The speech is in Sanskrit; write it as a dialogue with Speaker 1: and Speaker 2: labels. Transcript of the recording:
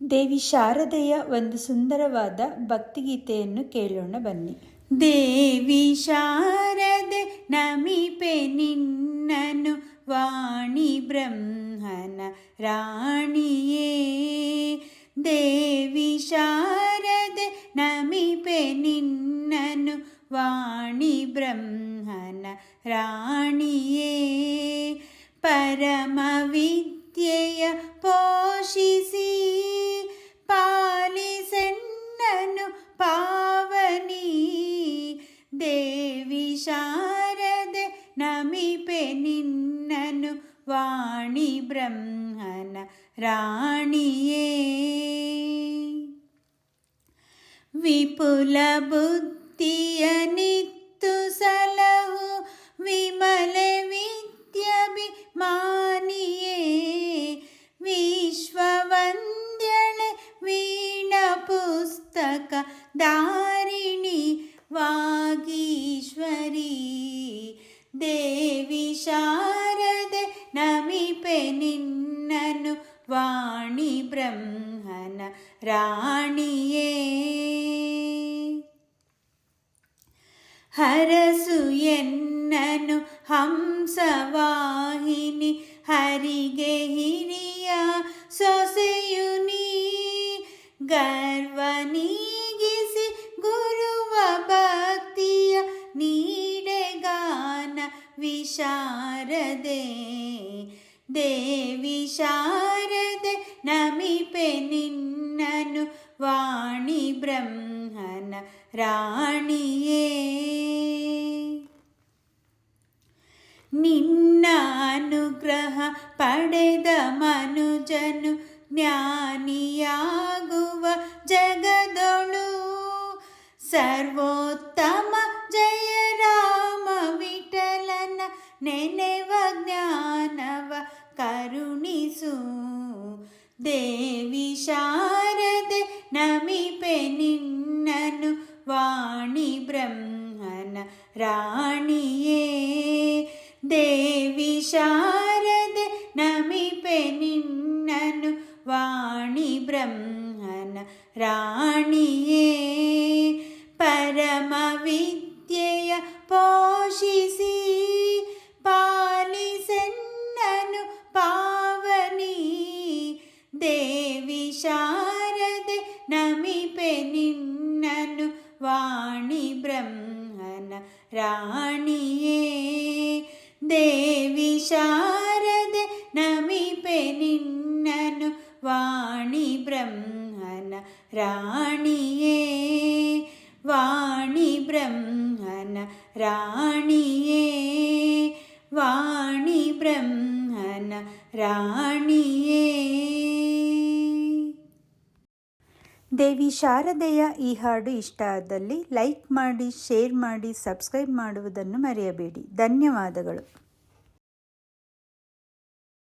Speaker 1: ದೇವಿ ಶಾರದೆಯ ಒಂದು ಸುಂದರವಾದ ಭಕ್ತಿಗೀತೆಯನ್ನು ಕೇಳೋಣ ಬನ್ನಿ ದೇವಿ ಶಾರದೆ ನಮಿಪೆ ನಿನ್ನನು ವಾಣಿ ಬ್ರಹ್ಮನ ರಾಣಿಯೇ ದೇವಿ ಶಾರದೆ ನಮಿಪೆ ನಿನ್ನನು ವಾಣಿ ಬ್ರಹ್ಮನ ರಾಣಿಯೇ ಪರಮ ನಮಿಪೆ ನಿನ್ನನು ವಾಣಿ ಬ್ರಹ್ಮನ ರಾಣಿಯೇ ವಿಪುಲ ಬುದ್ಧಿಯ ನಿತ್ತು ಸಲಹು ವಿಮಲ ವಿದ್ಯಭಿಮಾನಿಯೇ ವಿಶ್ವವಂದ್ಯಳೆ ವೀಣ ಪುಸ್ತಕ ದಾರಿಣಿ ವಾಗೀಶ್ವರಿ ದೇವಿ ಶಾರದೆ ನಮಿಪೆ ನಿನ್ನನು ವಾಣಿ ಬ್ರಹ್ಮನ ರಾಣಿಯೇ ಹರಸು ಎನ್ನನು ಹಂಸವಾಹಿನಿ ಹರಿಗೆ ಹಿರಿಯ ಸೊಸೆಯು ನೀ ಗರ್ವ शारदे देवि शारदे नमिपे निन्ननु वाणि ब्रह्मन राणिये। निन्नानुग्रह पडेद मनुजनु ज्ञानियागु ನೆನೆವ ಜ್ಞಾನವ ಕರುಣಿಸು ದೇವಿ ಶಾರದೆ ನಮಿಪೆ ನಿನ್ನನು ವಾಣಿ ಬ್ರಹ್ಮನ ರಾಣಿಯೇ ದೇವಿ ಶಾರದೆ ನಮಿಪೆ ನಿನ್ನನು ವಾಣಿ ಬ್ರಹ್ಮನ ರಾಣಿಯೇ ಪರಮ റാണിയേ ദേവി ശാരദ നമിപ്പെ നിന്നನು വാണി ബ്രഹ്മന റാണിയേ വാണി ബ്രഹ്മന റാണിയേ വാണി ബ്രഹ്മന റാണിയേ. ದೇವಿ ಶಾರದೆಯ ಈ ಹಾಡು ಇಷ್ಟ ಆದಲ್ಲಿ ಲೈಕ್ ಮಾಡಿ ಶೇರ್ ಮಾಡಿ ಸಬ್ಸ್ಕ್ರೈಬ್ ಮಾಡುವುದನ್ನು ಮರೆಯಬೇಡಿ. ಧನ್ಯವಾದಗಳು.